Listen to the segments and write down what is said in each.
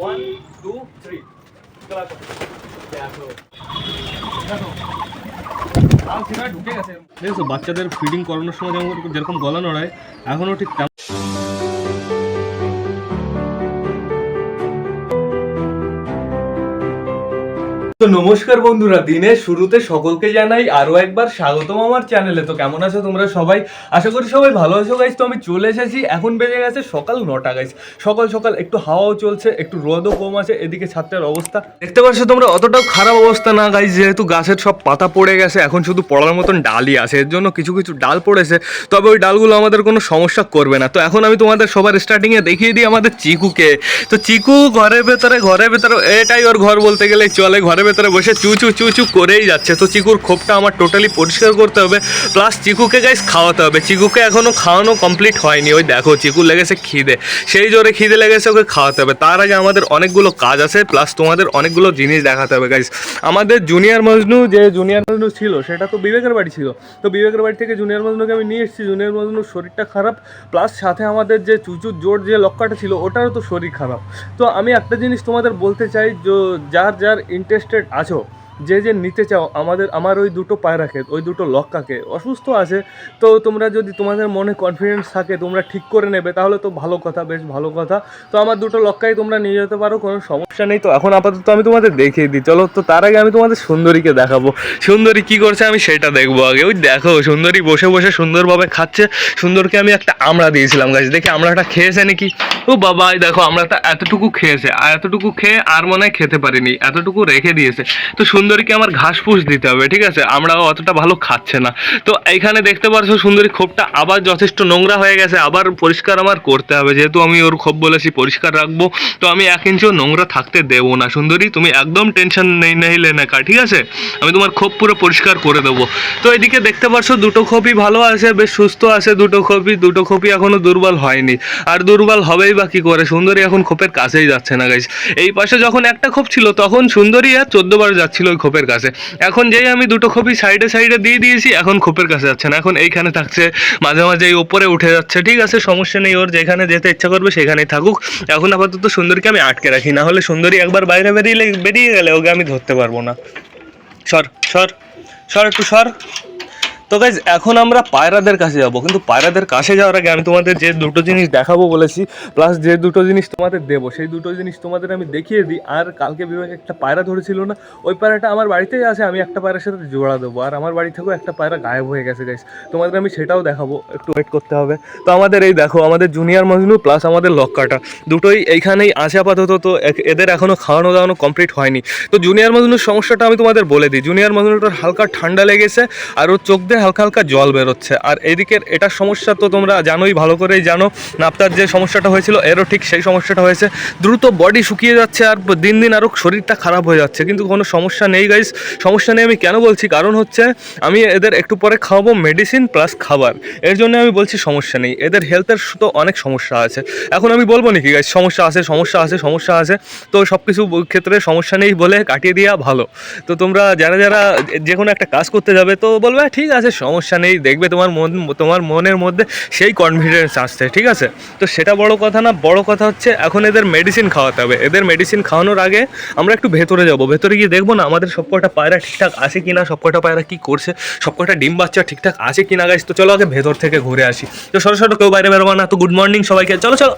One two three বাচ্চাদের feeding করানোর সময় যেমন যেরকম গলা নড়ায় এখনও ঠিক তেমন তো নমস্কার বন্ধুরা, দিনের শুরুতে সকলকে জানাই আরও একবার স্বাগতম আমার চ্যানেলে। তো কেমন আছো তোমরা সবাই? আশা করি সবাই ভালো আছো গাইজ তো আমি চলে এসেছি, এখন বেজে গেছে সকাল নটা গাইজ সকাল সকাল একটু হাওয়াও চলছে, একটু রোদও কম আছে, এদিকে ছাত্রের অবস্থা। দেখতে পাচ্ছ তোমরা, অতটাও খারাপ অবস্থা না গাইজ যেহেতু গাছের সব পাতা পড়ে গেছে, এখন শুধু পড়ার মতন ডালই আছে, এর জন্য কিছু কিছু ডাল পড়েছে, তবে ওই ডালগুলো আমাদের কোনো সমস্যা করবে না। তো এখন আমি তোমাদের সবার স্টার্টিংয়ে দেখিয়ে দিই আমাদের চিকুকে। তো চিকু ঘরের ভেতরে ঘরের ভেতরে, এটাই ওর ঘর বলতে গেলে চলে, ঘরের ভেতরে বসে চু চু চু চু করেই যাচ্ছে। তো চিকুর খোপটা আমার টোটালি পরিষ্কার করতে হবে। প্লাস চিকুকে গাইস খাওয়াতে হবে। চিকুকে এখনও খাওয়ানো কমপ্লিট হয়নি। ওই দেখো চিকু লেগেছে খিদে। সেই জোরে খিদে লেগেছে ওকে খাওয়াতে হবে। তার আগে আমাদের অনেকগুলো কাজ আছে। প্লাস তোমাদের অনেকগুলো জিনিস দেখাতে হবে গাইস আমাদের জুনিয়র মজনু, যে জুনিয়র মজনু ছিল, সেটা তো বিবেকের বাড়ি ছিল। তো বিবেকের বাড়ি থেকে জুনিয়র মজনুকে আমি নিয়ে এসেছি। জুনিয়র মজনুর শরীরটা খারাপ। প্লাস সাথে আমাদের যে চুচুর জোর যে লক্কাটা ছিল, ওটারও তো শরীর খারাপ। তো আমি একটা জিনিস তোমাদের বলতে চাই যার যার ইন্টারেস্টেড আছো যে যে নিতে চাও, আমাদের, আমার ওই দুটো পায়রাকে ওই দুটো লক্কাকে অসুস্থ আছে, তো তোমরা যদি তোমাদের মনে কনফিডেন্স থাকে, তোমরা ঠিক করে নেবে, তাহলে তো ভালো কথা, বেশ ভালো কথা। তো আমার দুটো লক্কাই তোমরা নিয়ে যেতে পারো, কোনো সমস্যা নেই। তো এখন আপাতত আমি তোমাদের দেখিয়ে দিই, চলো তো তার আগে আমি তোমাদের সুন্দরীকে দেখাবো। সুন্দরী কি করছে আমি সেটা দেখব আগে। ওই দেখো, সুন্দরী বসে বসে সুন্দরভাবে খাচ্ছে। সুন্দরকে আমি একটা আমড়া দিয়েছিলাম গাছ দেখি আমড়াটা খেয়েছে নাকি? ও বাবা দেখো আমড়াটা এতটুকু খেয়েছে, আর এতটুকু খেয়ে আর মনে হয় খেতে পারিনি, এতটুকু রেখে দিয়েছে। তো সুন্দরীকে আমার ঘাস ফুস দিতে হবে, ঠিক আছে? আমরাও অতটা ভালো খাচ্ছে না। তো এইখানে দেখতে পারছ সুন্দরী খোপটা আবার যথেষ্ট নোংরা হয়ে গেছে, আবার পরিষ্কার আমার করতে হবে। যেহেতু আমি ওর খোপ বলেছি, পরিষ্কার রাখব, তো আমি এক ইঞ্চিও নোংরা থাকতে দেবো না। সুন্দরী, তুমি একদম টেনশন নেই নেই লেনাকা ঠিক আছে? আমি তোমার খোপ পুরো পরিষ্কার করে দেবো। তো এদিকে দেখতে পারছ দুটো খোপই ভালো আছে, বেশ সুস্থ আছে দুটো খোপই দুটো খোপই এখনও দুর্বল হয়নি। আর দুর্বল হবেই বা কি করে? সুন্দরী এখন খোপের কাছেই যাচ্ছে না গাইস এই পাশে যখন একটা খোপ ছিল, তখন সুন্দরী আর চোদ্দ বার যাচ্ছিল ওই খোপের কাছে। এখন যেই আমি দুটো খোপই সাইডে সাইডে দিয়ে দিয়েছি, এখন খোপের কাছে যাচ্ছে না। এখন এইখানে থাকছে, মাঝে মাঝে এই ওপরে উঠে যাচ্ছে। ঠিক আছে, সমস্যা নেই ওর, যেখানে যেতে ইচ্ছা করবে সেখানেই থাকুক। এখন আপাতত সুন্দরীকে আমি আটকে রাখি, না হলে সুন্দরী একবার বাইরে বেরিয়ে বেরিয়ে গেলে ওকে আমি ধরতে পারব না। সর সর সর একটু সর। তো গাইজ এখন আমরা পায়রাদের কাছে যাব। কিন্তু পায়রাদের কাছে যাওয়ার আগে আমি তোমাদের যে দুটো জিনিস দেখাবো বলেছি প্লাস যে দুটো জিনিস তোমাদের দেবো, সেই দুটো জিনিস তোমাদের আমি দেখিয়ে দিই। আর কালকে বিভাগে একটা পায়রা ধরেছিল না, ওই পায়রাটা আমার বাড়িতেই আছে, আমি একটা পায়রার সাথে জোড়া দেবো। আর আমার বাড়ি থেকেও একটা পায়রা গায়েব হয়ে গেছে গাইজ তোমাদের আমি সেটাও দেখাবো, একটু ওয়েট করতে হবে। তো আমাদের এই দেখো, আমাদের জুনিয়র মজনু প্লাস আমাদের লক্কাটা। দুটোই এইখানেই আছে আপাতত, তো এদের এখনও খাওয়ানো দাওয়ানো কমপ্লিট হয়নি। তো জুনিয়র মজনুর সমস্যাটা আমি তোমাদের বলে দিই। জুনিয়র মজনুটার হালকা ঠান্ডা লেগেছে, আর ওর চোখ দিয়ে হালকা হালকা জল বেরোচ্ছে। আর এদিকের এটার সমস্যা তো তোমরা জানোই ভালো করেই জানো। নাপ্তার যে সমস্যাটা হয়েছিল এরও ঠিক সেই সমস্যাটা হয়েছে। দ্রুত বডি শুকিয়ে যাচ্ছে আর দিন দিন আরও শরীরটা খারাপ হয়ে যাচ্ছে। কিন্তু কোনো সমস্যা নেই গাইস সমস্যা নেই আমি কেন বলছি? কারণ হচ্ছে আমি এদের একটু পরে খাওয়াবো মেডিসিন প্লাস খাবার। এর জন্য আমি বলছি সমস্যা নেই। এদের হেলথের তো অনেক সমস্যা আছে। এখন আমি বলব নাকি গাইস সমস্যা আছে সমস্যা আছে সমস্যা আছে। তো সব কিছু ক্ষেত্রে সমস্যা নেই বলে কাটিয়ে দেওয়া ভালো। তো তোমরা যারা যারা যে কোনো একটা কাজ করতে যাবে তো বলবে "হ্যাঁ, ঠিক আছে সমস্যা নেই, দেখবে তোমার মন, তোমার মনের মধ্যে সেই কনফিডেন্স আসছে, ঠিক আছে? তো সেটা বড় কথা না, বড় কথা হচ্ছে এখন এদের মেডিসিন খাওয়াতে হবে। এদের মেডিসিন খাওয়ানোর আগে আমরা একটু ভেতরে যাব। ভেতরে গিয়ে দেখব না আমাদের সব কটা পায়রা ঠিকঠাক আছে কিনা, সব কটা পায়রা কী করছে, সব কটা ডিম বাচ্চা ঠিকঠাক আছে কিনা গাইস তো চলো আগে ভেতর থেকে ঘুরে আসি। তো সরো সরো, কেউ বাইরে বেরোবো না। তো গুড মর্নিং সবাইকে। চলো চলো।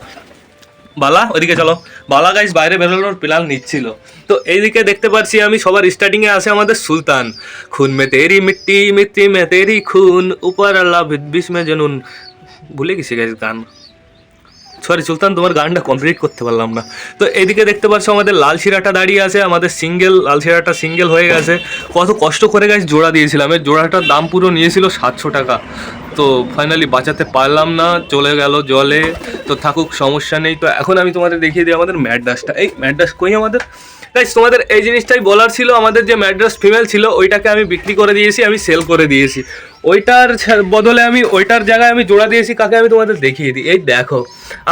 বালা, ওইদিকে চলো। বালা গাইস বাইরে বেরোনোর প্ল্যান নিচ্ছিল। তো এইদিকে দেখতে পাচ্ছি আমি, সবার স্টার্টিং এ আছে আমাদের সুলতান। খুন মে তেরি মিট্টি মিট্টি মে তেরি খুন, উপর আল্লাহ বিষ মে জনুন। ভুলে গেছি গাইস গান। সরি সুলতান, তোমার গানটা কমপ্লিট করতে পারলাম না। তো এদিকে দেখতে পাচ্ছ আমাদের লাল শিরাটা দাঁড়িয়ে আছে, আমাদের সিঙ্গেল লাল শিরাটা সিঙ্গেল হয়ে গেছে। কত কষ্ট করে গাছ জোড়া দিয়েছিলাম। এর জোড়াটার দাম পুরো নিয়েছিল সাতশো টাকা। তো ফাইনালি বাঁচাতে পারলাম না, চলে গেল জলে। তো থাকুক, সমস্যা নেই। তো এখন আমি তোমাদের দেখিয়ে দিই আমাদের ম্যাড্রাসটা এই ম্যাড্রাস কই আমাদের? তাই তোমাদের এই জিনিসটাই বলার ছিল, আমাদের যে ম্যাড্রাস ফিমেল ছিল, ওইটাকে আমি বিক্রি করে দিয়েছি, আমি সেল করে দিয়েছি। ওইটার বদলে আমি ওইটার জায়গায় আমি জোড়া দিয়েছি, কাকে আমি তোমাদের দেখিয়ে দিই? এই দেখো,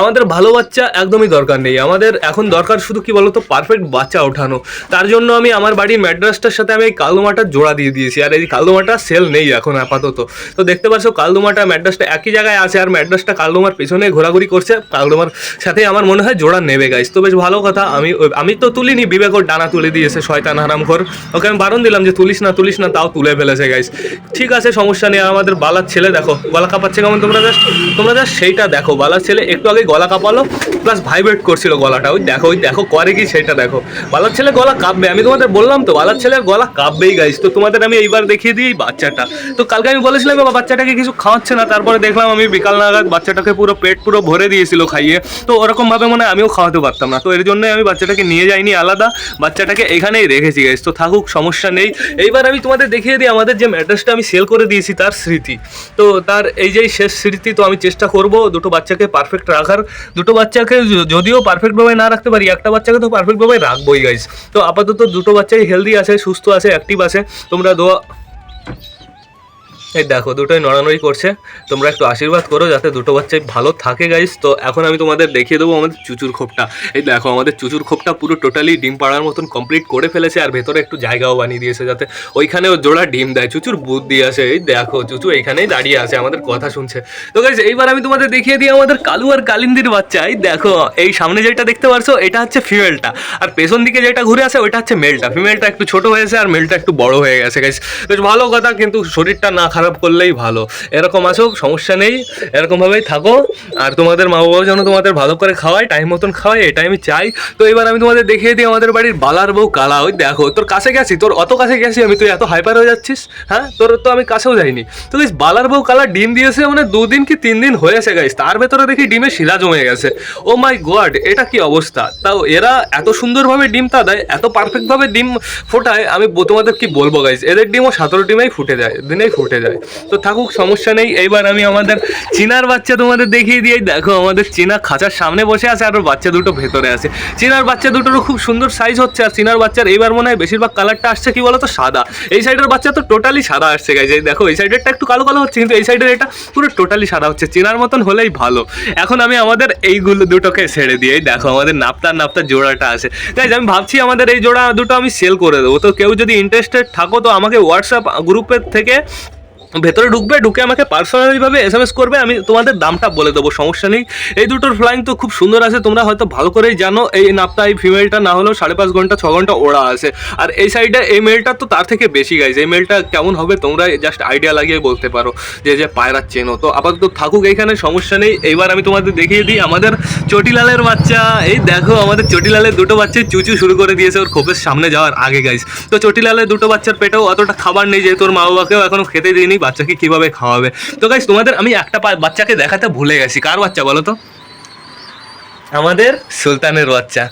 আমাদের ভালো বাচ্চা একদমই দরকার নেই। আমাদের এখন দরকার শুধু কি বলতো পারফেক্ট বাচ্চা ওঠানো। তার জন্য আমি আমার বাড়ির ম্যাড্রাসটার সাথে আমি এই কালদোমাটার জোড়া দিয়ে দিয়েছি। আর এই কালদোমাটা সেল নেই এখন আপাতত। তো দেখতে পাচ্ছ, কালদোমাটা ম্যাড্রাসটা একই জায়গায় আছে, আর ম্যাড্রাসটা কালদোমার পেছনে ঘোরাঘুরি করছে। কালদোমার সাথে আমার মনে হয় জোড়া নেবে গাইস তো বেশ ভালো কথা, আমি আমি তো তুলিনি বিবেক ওর ডানা তুলে দিয়েছে, শয়তান হারাম ঘর ওকে আমি বারণ দিলাম যে তুলিস না তুলিস না, তাও তুলে ফেলেছে গাইস ঠিক আছে, সমস্যা নেই আমাদের বালার ছেলে দেখো, গলা কাঁপাচ্ছে কেমন তোমরা জাস্ট তোমরা জাস্ট সেইটা দেখো, বালার ছেলে একটু আগে গলা কাঁপালো প্লাস ভাইব্রেট করছিল গলাটা, ওই দেখো ওই দেখো, করে কি সেটা দেখো। বালার ছেলে গলা কাঁপবে, আমি তোমাদের বললাম তো, বালার ছেলের গলা কাঁপবেই গাইস তো তোমাদের আমি এইবার দেখিয়ে দিই বাচ্চাটা। তো কালকে আমি বলেছিলাম বাবা, বাচ্চাটাকে কিছু খাওয়াচ্ছে না, তারপরে দেখলাম আমি বিকাল নাগাদ বাচ্চাটাকে পুরো পেট পুরো ভরে দিয়েছিল খাইয়ে, তো ওরকম ভাবে মনে আমিও খাওয়াতে পারতাম না, তো এর জন্যই আমি বাচ্চাটাকে নিয়ে যাইনি আলাদা, বাচ্চাটাকে এখানেই রেখেছি গাইস তো থাকুক, সমস্যা নেই। এইবার আমি তোমাদের দেখিয়ে দিই, আমাদের যে ম্যাড্রেসটা আমি সেল করে দিয়েছি তার স্মৃতি। তো তার এই যে শেষ স্মৃতি তো আমি চেষ্টা করব দুটো বাচ্চাকে পারফেক্ট রাখার। দুটো বাচ্চাকে যদিও পারফেক্টভাবে না রাখতে পারি, একটা বাচ্চাকে তো পারফেক্টভাবে রাখবোই গাইজ তো আপাতত দুটো বাচ্চাই হেলদি আছে, সুস্থ আছে অ্যাক্টিভ আছে। তোমরা দোয়া এই দেখো, দুটোই নড়ানড়ি করছে। তোমরা একটু আশীর্বাদ করো যাতে দুটো বাচ্চাই ভালো থাকে গাইস তো এখন আমি তোমাদের দেখিয়ে দেবো আমাদের চুচুর খোপটা। এই দেখো, আমাদের চুচুর খোপটা পুরো টোটালি ডিম পাড়ার মতন কমপ্লিট করে ফেলেছে, আর ভেতরে একটু জায়গাও বানিয়ে দিয়েছে যাতে ওইখানে ও জোড়া ডিম দেয়। চুচুর বুদ্ধি আছে, এই দেখো, চুচু এইখানেই দাঁড়িয়ে আছে, আমাদের কথা শুনছে। তো গাইস এইবার আমি তোমাদের দেখিয়ে দিই আমাদের কালু আর কালিন্দির বাচ্চা। এই দেখো, এই সামনে যেটা দেখতে পারছ, এটা হচ্ছে ফিমেলটা আর পেছন দিকে যেটা ঘুরে আছে ওইটা হচ্ছে মেলটা ফিমেলটা একটু ছোট হয়েছে, আর মেলটা একটু বড় হয়ে গেছে গাইস বেশ ভালো কথা, কিন্তু শরীরটা না খারাপ করলেই ভালো। এরকম আসো সমস্যা নেই, এরকমভাবেই থাকো। আর তোমাদের মা বাবাও যেন তোমাদের ভালো করে খাওয়ায় টাইম মতন খাওয়ায়, এটাই আমি চাই। তো এবার আমি তোমাদের দেখিয়ে দিই আমাদের বাড়ির বালার বউ কালা। ওই দেখো, তোর কাছে গেছি, তোর অত কাছে গেছি আমি, তুই এত হাইপার হয়ে যাচ্ছিস হ্যাঁ? তোর তো আমি কাছেও যাইনি। তো গাইস বালার বউ কালা ডিম দিয়েছে মানে দুদিন কি তিন দিন হয়েছে গাইস তার ভেতরে দেখি ডিমে শিলা জমে গেছে। ও মাই গড এটা কি অবস্থা? তাও এরা এত সুন্দরভাবে ডিম তা দেয়, এত পারফেক্টভাবে ডিম ফোটায়, আমি তোমাদের কি বলব গাইস এদের ডিমও সতেরো ডিমেই ফুটে যায়, দিনেই ফুটে যায়। তো থাকুক, সমস্যা নেই। এইবার আমি আমাদের চিনার বাচ্চা তোমাদের দেখিয়ে এই দেখো, আমাদের চীনা খাঁচার সামনে বসে আছে আর বাচ্চা দুটো ভেতরে আছে। চীনার বাচ্চা দুটোরও খুব সুন্দর সাইজ হচ্ছে আর চীনার বাচ্চার এইবার মনে হয় বেশিরভাগ কালারটা আসছে কি বলতো, সাদা। এই সাইডের বাচ্চা তো টোটালি সাদা আসছে গাইজ এই দেখো, এই সাইডেরটা একটু কালো কালো হচ্ছে, কিন্তু এই সাইডের এটা পুরো টোটালি সাদা হচ্ছে। চেনার মতন হলেই ভালো। এখন আমি আমাদের এইগুলো দুটোকে ছেড়ে এই দেখো, আমাদের নাপ্তার নাপ্তার জোড়াটা আছে। গাইজ আমি ভাবছি আমাদের এই জোড়া দুটো আমি সেল করে দেবো। তো কেউ যদি ইন্টারেস্টেড থাকো, তো আমাকে হোয়াটসঅ্যাপ গ্রুপের থেকে ভেতরে ঢুকবে, ঢুকে আমাকে পার্সোনালিভাবে এস এম এস করবে, আমি তোমাদের দামটা বলে দেবো, সমস্যা নেই। এই দুটোর ফ্লাইং তো খুব সুন্দর আছে, তোমরা হয়তো ভালো করেই জানো, এই নাপটা, এই ফিমেলটা না হলেও সাড়ে পাঁচ ঘণ্টা, ছ ঘণ্টা ওড়া আছে। আর এই সাইডে এই মেলটা তো তার থেকে বেশি গাইজ এই মেলটা কেমন হবে তোমরা জাস্ট আইডিয়া লাগিয়ে বলতে পারো, যে যে পায়রার চেনো। তো আপাতত থাকুক এইখানে, সমস্যা নেই। এইবার আমি তোমাদের দেখিয়ে দিই, আমাদের চটিলালের বাচ্চা, এই দেখো, আমাদের চটিলালের দুটো বাচ্চা চুচু শুরু করে দিয়েছে ওর খোপের সামনে যাওয়ার আগে গাইজ তো চটিলালের দুটো বাচ্চার পেটেও অতটা খাবার নেই, যেহেতু ওর মা বাবাকেও এখনও খেতে দিইনি বাচ্চাকে কীভাবে খাওয়াবে? তো গাইস তোমাদের আমি একটা বাচ্চাকে দেখাতে ভুলে গেছি। কার বাচ্চা বলো তো? আমাদের সুলতানের বাচ্চা।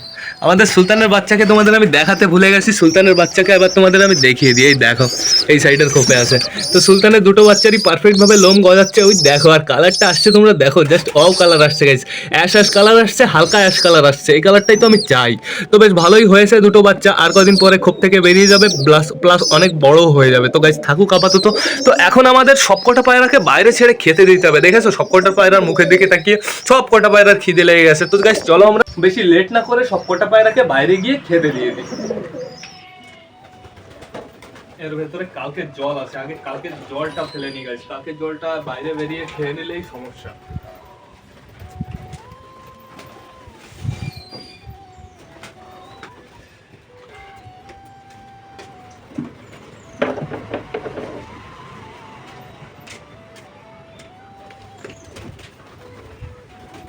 আমাদের সুলতানের বাচ্চাকে তোমাদের আমি দেখাতে ভুলে গেছি, সুলতানের বাচ্চাকে এবার তোমাদের আমি দেখিয়ে দিই, এই দেখো, এই সাইডের খোপে আছে। তো সুলতানের দুটো বাচ্চারই পারফেক্ট ভাবে লোম গজাচ্ছে, ওই দেখো, আর কালারটা আসছে তোমরা দেখো জাস্ট অফ কালার আসছে গাইজ অ্যাশ অ্যাশ কালার আসছে, হালকা অ্যাশ কালার আসছে, এই কালারটাই তো আমি চাই। তো বেশ ভালোই হয়েছে দুটো বাচ্চা, আর কদিন পরে খোপ থেকে বেরিয়ে যাবে প্লাস প্লাস অনেক বড় হয়ে যাবে। তো গাইজ থাকুক আপাতত। তো এখন আমাদের সবকটা পায়রাকে বাইরে ছেড়ে খেতে দিতে হবে, দেখেছ? সবকটা পায়রার মুখের দিকে তাকিয়ে সব কটা পায়রার খিদে লেগে গেছে। তো গাইজ চলো আমরা বেশি লেট না করে সবকটা পায়রাকে বাইরে গিয়ে খেতে দিয়ে দিই। এর ভেতরে কালকে জল আছে। আগে কালকে জলটা ফেলে নিয়ে গেছে। কালকে জলটা বাইরে বেরিয়ে খেয়ে নিলেই সমস্যা।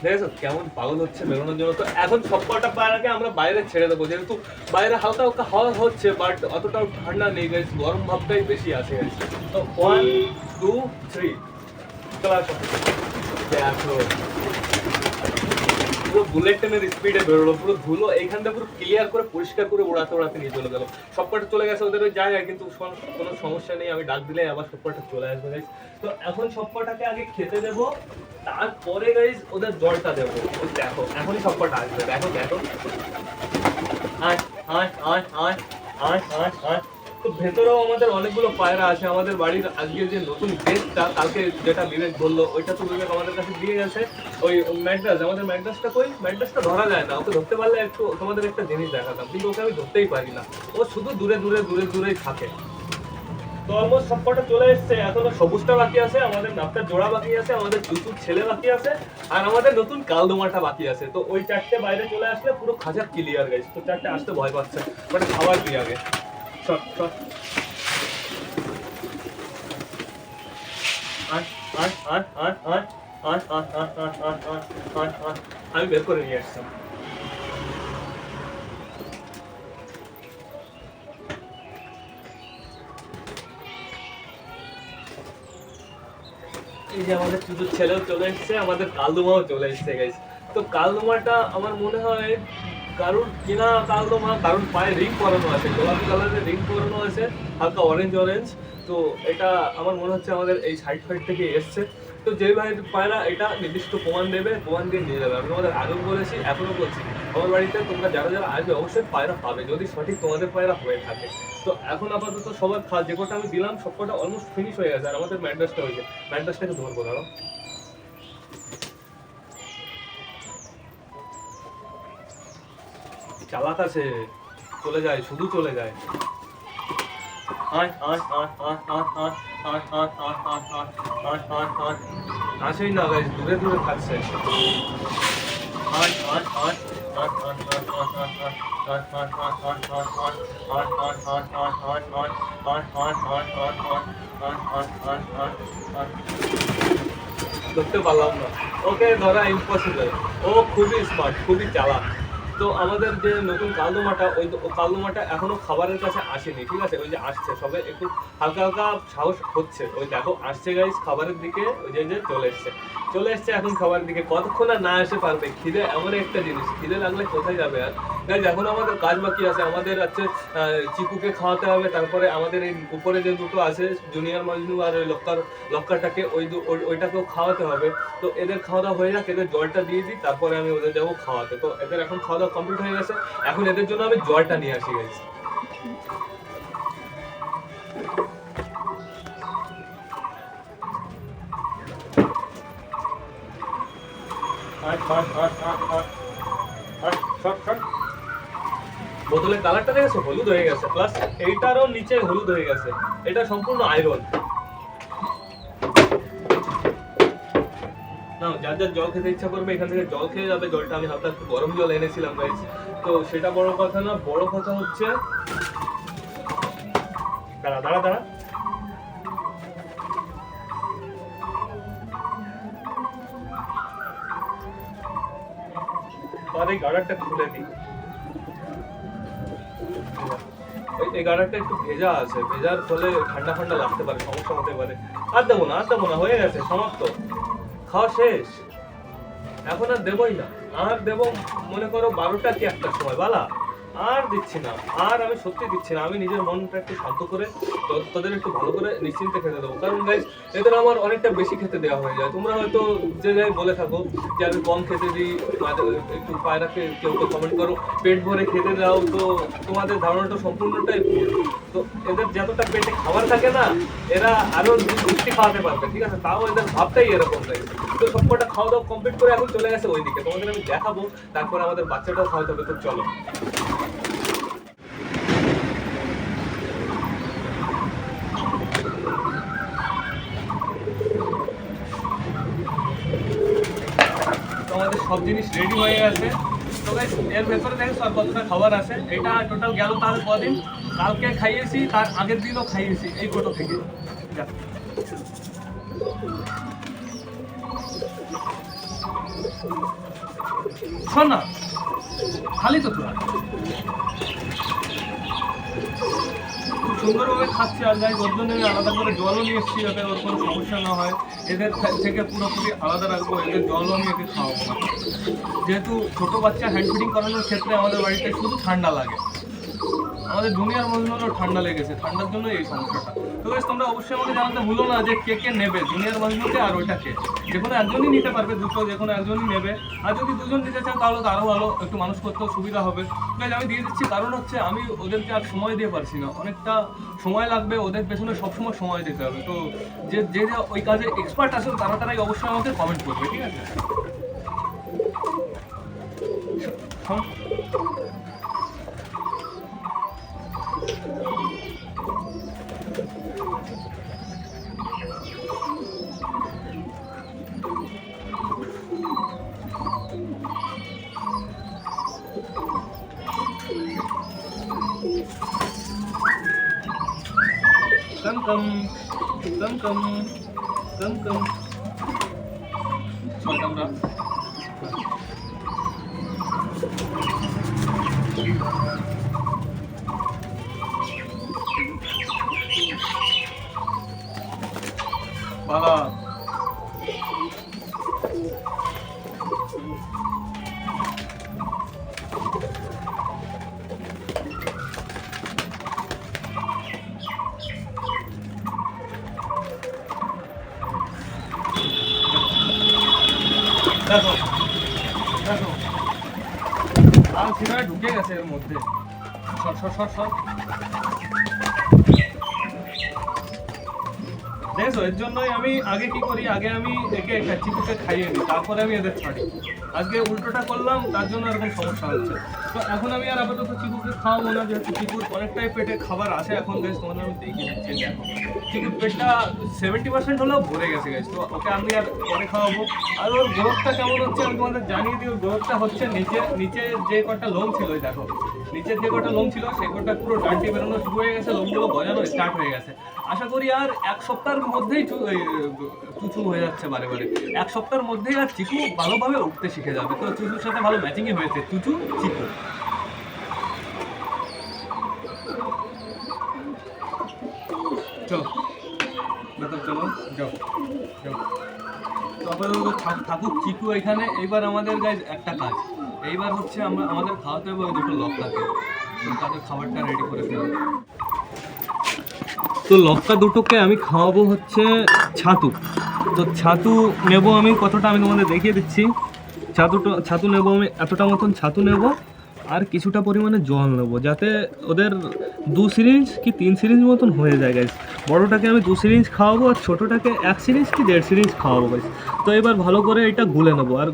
দেখেছ কেমন পাগল হচ্ছে, বেরোনোর জন্য তো এখন সব কটা পায়রাকে আমরা বাইরে ছেড়ে দেবো, যেহেতু বাইরে হালকা হালকা হাওয়া হচ্ছে বাট অতটাও ঠান্ডা নেই গাইস গরম ভাবটাই বেশি আছে। তো ওয়ান টু থ্রি চলো। দেখো পুরো বুলেট ট্রেনের স্পিডে বেরোলো, পুরো ধুলো এইখানটা পুরো ক্লিয়ার করে পরিষ্কার করে উড়াতে উড়াতে নিয়ে চলে গেল। সবকটা চলে গেছে, ওদের জায়গায় কিন্তু কোনো সমস্যা নেই, আমি ডাক দিলে আবার সবকটা চলে আসবে গাইস তো এখন সবকটাকে আগে খেতে দেবো, তারপরে গাইস ওদের জলটা দেবো। দেখো, এখনই সবকটা আসবে, দেখো দেখো। আয় আয় আয় আয় আয় আয় আয়। তো ভেতরেও আমাদের অনেকগুলো পায়রা আছে। আমাদের বাড়ির আজকে যে নতুন গেস্টটা কালকে যেটা বিবেক বলল, ওইটা তো বিবেক আমাদের কাছে দিয়ে গেছে। ওই ম্যাড্রাস আমাদের ম্যাড্রাসটা কই? ম্যাড্রাসটা ধরা যায় না। ওকে ধরতে পারলে একটু তোমাদের একটা জিনিস দেখাতাম। কিন্তু ওকে আমি ধরতেই পারি না। ও শুধু দূরে দূরে দূরে, দূরেই থাকে। তো অলমোস্ট সবকটা চলে এসছে। এখনও সবুজটা বাকি আছে, আমাদের নাপটার জোড়া বাকি আছে, আমাদের চুচুর ছেলে বাকি আছে, আর আমাদের নতুন কালদোমাটা বাকি আছে। তো ওই চারটে বাইরে চলে আসলে পুরো খাঁচা ক্লিয়ার গেছে তো চারটে আসতে ভয় পাচ্ছে বাট খাবার দিই আগে। আমি বের করে নিয়ে আসছি এই যে আমাদের চুদুর ছেলেও চলে এসছে আমাদের কালুমাও চলে এসছে গেছে তো কালুমাটা আমার মনে হয় কারুর কিনা কালদুমা কারুর পায়ে রিং পরানো আছে, গোলাপি কালারের রিং পরানো আছে, হালকা অরেঞ্জ অরেঞ্জ তো এটা আমার মনে হচ্ছে আমাদের এই সাইড ফাইড থেকে এসছে। তো যে ভাই পায়রা, এটা নির্দিষ্ট প্রমাণ দেবে, প্রমাণ দিয়ে নিয়ে যাবে। আমি তোমাদের আগেও বলেছি এখনও বলছি। আমার বাড়িতে তোমরা যারা যারা আসবে, অবশ্যই পায়রা পাবে, যদি সঠিক তোমাদের পায়রা হয়ে থাকে। তো এখন আপাতত সবার খা যে কটা আমি দিলাম সব কটা অলমোস্ট ফিনিশ হয়ে গেছে, আর আমাদের ম্যাড্রাসটা হয়েছে। ম্যাড্রাসটাকে ধরবো, ধরো। চালাক আছে চলে যায়, শুধু চলে যায়। আসেই না গাইজ দূরে দূরে থাকছে। ধরতে পারলাম না। ওকে, ধরা ইম্পসিবল ও খুবই স্মার্ট খুবই চালাক। তো আমাদের যে নতুন কালদোমাটা, ওই কালো মাটা এখনও খাবারের কাছে আসেনি, ঠিক আছে? ওই যে আসছে, সবে একটু হালকা হালকা সাহস হচ্ছে। ওই দেখো, আসছে গাইস খাবারের দিকে ওই যে যে চলে এসছে। চলে এসছে এখন খাবারের দিকে। কতক্ষণ আর না এসে পারবে? খিদে এমন একটা জিনিস। খিদে লাগলে কোথায় যাবে আর? গাইজ, এখন আমাদের কাজ বাকি আছে। আমাদের আছে চিকুকে খাওয়াতে হবে, তারপরে আমাদের এই উপরে যে দুটো আছে, জুনিয়র মজনু আর ওই লক্কার, লক্কারটাকে ওই ওইটাকেও খাওয়াতে হবে। তো এদের খাওয়া দাওয়া হয়ে যাক, এদের জলটা দিয়ে দিই, তারপরে আমি ওদের যাব খাওয়াতে। তো এদের এখন খাওয়া দাওয়া কমপ্লিট হয়ে গেছে। এখন এদের জন্য আমি জলটা নিয়ে আসি গেছি বোতলের কালারটা দেখেছ? হলুদ হয়ে গেছে। প্লাস এইটারও নিচে হলুদ হয়ে গেছে। এটা সম্পূর্ণ আয়রন না যার যার জল খেতে ইচ্ছা করবে, এখান থেকে জল খেয়ে যাবে। জলটা আমি হালকা গরম জল এনেছিলাম গাইজ তো সেটা বড় কথা না, বড় কথা হচ্ছে, দাঁড়া দাঁড়া দাঁড়া। আর এই গার্ডারটা খুলে দিই এই- গার্ডারটা একটু ভেজা আছে। ভেজার ফলে ঠান্ডা ঠান্ডা লাগতে পারে, সমস্যা হতে পারে। আর দেবো না, আর দেবো না, হয়ে গেছে, সমাপ্ত। খাওয়া শেষ। এখন আর দেবই না। আর দেবো, মনে করো, বারোটা কি একটা সময়, বালা? আর দিচ্ছি না, আর আমি সত্যি দিচ্ছি না, আমি নিজের মনটা একটু শান্ত করে তাদের একটু ভালো করে নিশ্চিন্তে খেতে দেবো। কারণ গাইজ এদের আমার অনেকটা বেশি খেতে দেওয়া হয়ে যায়। তোমরা হয়তো যে যাই বলে থাকো যে আমি কম খেতে দিই একটু পায়রাকে কেউ কেউ কমেন্ট করো, পেট ভরে খেতে দাও, তো তোমাদের ধারণাটা সম্পূর্ণটাই ভুল। তো এদের যতটা পেটে খাবার থাকে না, এরা আরও মিষ্টি খাওয়াতে পারবে, ঠিক আছে? তাও এদের ভাবটাই এরকম তাই তো সবকটা খাওয়া দাওয়া কমপ্লিট করে এখন চলে গেছে ওইদিকে। তোমাদের আমি দেখাবো, তারপরে আমাদের বাচ্চাটাও খাওয়াতে হবে, তো চলো তো আমাদের সব জিনিস রেডি হয়ে আছে তো গাইস এর ভেতরে দেখেন সব কতটা খাবার আছে। এটা টোটাল গেল তার কদিন। কালকে খাইয়েছি, তার আগের দিনও খাইয়েছি এই ফটো থেকে। শোন না, খালি তো তোরা খুব সুন্দরভাবে খাচ্ছি আর যাই ওর জন্য আলাদা করে জলও নিয়ে এসেছি যাতে ওর কোনো সমস্যা না হয়। এদের থেকে পুরোপুরি আলাদা রাখব, এদের জলও নিয়ে একে খাওয়াবো। যেহেতু ছোটো বাচ্চা হ্যান্ড ফিডিং করানোর ক্ষেত্রে আমাদের বাড়িতে শুধু ঠান্ডা লাগে। আমাদের জুনিয়র মজনুরও ঠান্ডা লেগেছে ঠান্ডার জন্য এই সমস্যাটা তো guys, তোমরা অবশ্যই আমাকে জানাতে ভুলো না যে কে কে নেবে জুনিয়র মজনুকে আর ওইটাকে যে কোনো একজনই নিতে পারবে দুটো যে কোনো একজনই নেবে। আর যদি দুজন নিতে চান তাহলে তো আরও ভালো একটু মানুষ করতেও সুবিধা হবে। Guys, আমি দিয়ে দিচ্ছি কারণ হচ্ছে আমি ওদেরকে আর সময় দিয়ে পারছি না। অনেকটা সময় লাগবে ওদের পেছনে সবসময় সময় দিতে হবে। তো যে যে যে ওই কাজে এক্সপার্ট আছেন তারা তারাই অবশ্যই আমাকে কমেন্ট করবে ঠিক আছে? come, come come, come come. Sorry, camera. ঢুকে গেছে এর মধ্যে। সর সর সর সর। দেখো এর জন্যই আমি আগে কি করি, আগে আমি একে একটা চিকুকে খাইয়ে দিই তারপরে আমি এদের ছাড়ি। আজকে উল্টোটা করলাম, তার জন্য এরকম সমস্যা হচ্ছে। তো এখন আমি আর আপাতত চিকুকে খাওয়াবো না, যেহেতু চিকুর অনেকটাই পেটে খাবার আসে এখন গেছ তোমাদের আমি দেখিয়ে দিচ্ছি দেখো। চিকুর পেটটা সেভেন্টি পার্সেন্ট হলেও ভরে গেছে গেছ তো ওকে আমি আর পরে খাওয়াবো। আর ওর গ্রোথটা কেমন হচ্ছে আমি তোমাদের জানিয়ে দিই ওর গ্রোথটা হচ্ছে নিচে নিচে যে কটা লোম ছিল দেখো। নিচের যে কটা লোম ছিল, সেই কটা পুরো ডান্টি বেরোনো শুরু হয়ে গেছে, লোমগুলো গজানো স্টার্ট হয়ে গেছে। আশা করি আর এক সপ্তাহের মধ্যেই চুচু হয়ে যাচ্ছে বারে বারে। এক সপ্তাহের মধ্যেই আর চিকু ভালোভাবে উঠতে শিখে যাবে। তো চুচুর সাথে ভালো ম্যাচিংই হয়েছে। চুচু, চিকু। চলো থাক- চিকু এখানে। এইবার আমাদের গাইজ একটা কাজ। এইবার হচ্ছে আমরা আমাদের খাওয়াতে হবে দুটো লক্কাকে তো তাদের খাবারটা রেডি করে ফেলব। তো লক্কা দুটোকে আমি খাওয়াবো হচ্ছে ছাতু। তো ছাতু নেব আমি, কতটা আমি তোমাদের দেখিয়ে দিচ্ছি। ছাতুটা ছাতু নেব আমি, এতটা মতন ছাতু নেব, আর কিছুটা পরিমাণে জল নেব, যাতে ওদের দু সিরিঞ্জ কি তিন সিরিঞ্জ মতন হয়ে যায় গাইজ বড়োটাকে আমি দু সিরিঞ্জ খাওয়াবো আর ছোটোটাকে এক সিরিঞ্জ কি দেড় সিরিঞ্জ খাওয়াবো গাইজ তো এবার ভালো করে এটা গুলে নেব, আর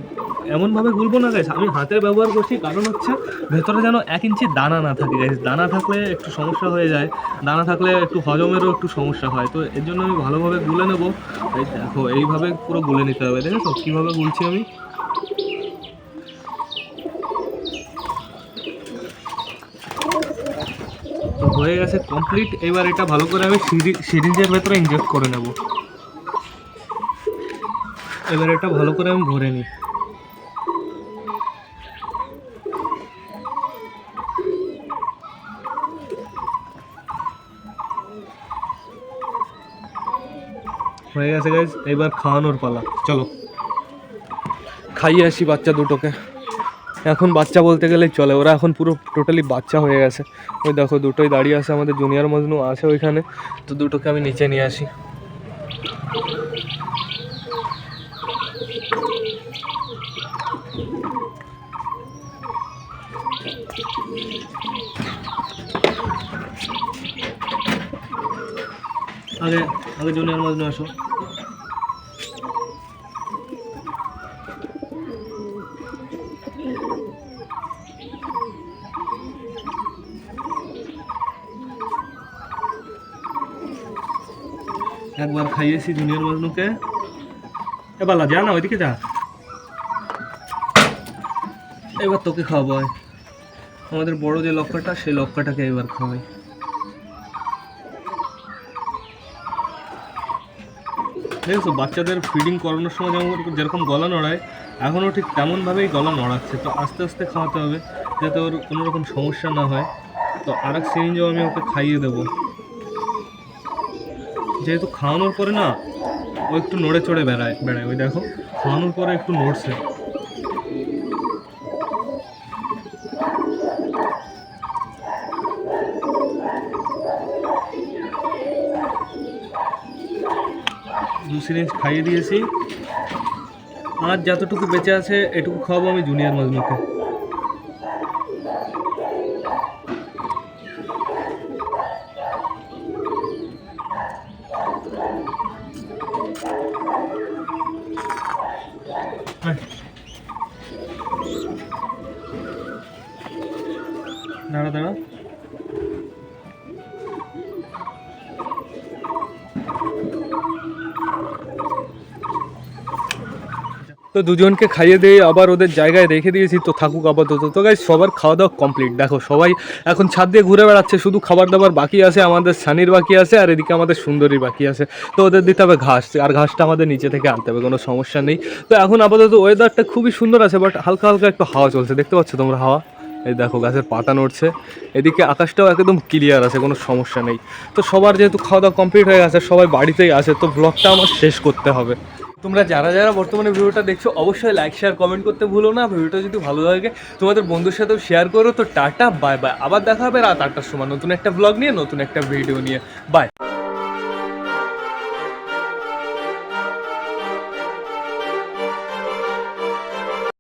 এমনভাবে গুলবো না গাইজ আমি হাতের ব্যবহার করছি, কারণ হচ্ছে ভেতরে যেন এক ইঞ্চি দানা না থাকে গাইজ দানা থাকলে একটু সমস্যা হয়ে যায়, দানা থাকলে একটু হজমেরও একটু সমস্যা হয়। তো এর জন্য আমি ভালোভাবে গুলে নেব। দেখো, এইভাবে পুরো গুলে নিতে হবে, দেখেছ? কীভাবে গুলছি আমি? তো হয়ে গেছে কমপ্লিট এবার এটা ভালো করে আমি সিরিজের ভেতরে ইনজেক্ট করে নেব। এবার এটা ভালো করে আমি ভরে নিই। হয়ে গেছে গাইজ এবার খাওয়ানোর পালা। চলো। খাইয়ে আসি বাচ্চা দুটোকে। এখন বাচ্চা বলতে গেলেই চলে। ওরা এখন পুরো টোটালি বাচ্চা হয়ে গেছে। ওই দেখো দুটোই দাঁড়িয়ে আছে। আমাদের জুনিয়র মজনু আছে ওইখানে। তো দুটোকে আমি নিচে নিয়ে আসি। আগে আগে জুনিয়র মজনু আসো একবার খাইয়েছি জুনিয়র মজনুকে এ বালা, যা না, ওইদিকে যা। এবার তোকে খাওয়াবো। আমাদের বড় যে লক্কাটা, সেই লক্কাটাকে এবার খাওয়াই। দেখছ, বাচ্চাদের ফিডিং করানোর সময় যেমন যেরকম গলা নড়ায়, এখনও ঠিক তেমনভাবেই গলা নড়াচ্ছে। তো আস্তে আস্তে খাওয়াতে হবে, যাতে ওর কোনো রকম সমস্যা না হয়। তো আর এক সিরিঞ্জও আমি ওকে খাইয়ে দেবো। যেহেতু খাওয়ানোর পরে না, ও একটু নড়ে চড়ে বেড়ায় বেড়ায়, ওই দেখো, খাওয়ানোর পরে একটু নড়ছে। দু সিরিঞ্জ খাইয়ে দিয়েছি। আর যতটুকু বেঁচে আছে, এটুকু খাওয়াবো আমি জুনিয়র মাজনুকে। তো দুজনকে খাইয়ে দিয়ে আবার ওদের জায়গায় রেখে দিয়েছি, তো থাকুক আপাতত। তো গাইজ সবার খাওয়া দাওয়া কমপ্লিট দেখো, সবাই এখন ছাদ দিয়ে ঘুরে বেড়াচ্ছে, শুধু খাবার দাবার বাকি আছে, আমাদের সানির বাকি আছে, আর এদিকে আমাদের সুন্দরীর বাকি আছে। তো ওদের দিতে হবে ঘাস, আর ঘাসটা আমাদের নিচে থেকে আনতে হবে, কোনো সমস্যা নেই। তো এখন আপাতত ওয়েদারটা খুবই সুন্দর আছে বাট হালকা হালকা একটু হাওয়া চলছে। দেখতে পাচ্ছ তোমরা হাওয়া? এই দেখো, গাছের পাতা নড়ছে। এদিকে আকাশটাও একদম ক্লিয়ার আছে, কোনো সমস্যা নেই। তো সবার যেহেতু খাওয়া দাওয়া কমপ্লিট হয়ে গেছে, সবাই বাড়িতেই আছে, তো ব্লগটা আমার শেষ করতে হবে। তোমরা যারা যারা বর্তমানে ভিডিওটা দেখছ, অবশ্যই লাইক শেয়ার কমেন্ট করতে ভুলো না। ভিডিওটা যদি ভালো লাগে, তোমাদের বন্ধুর সাথেও শেয়ার করো। তো টাটা বাই বাই আবার দেখা হবে রাত আটটার সময় নতুন একটা ব্লগ নিয়ে, নতুন একটা ভিডিও নিয়ে। বাই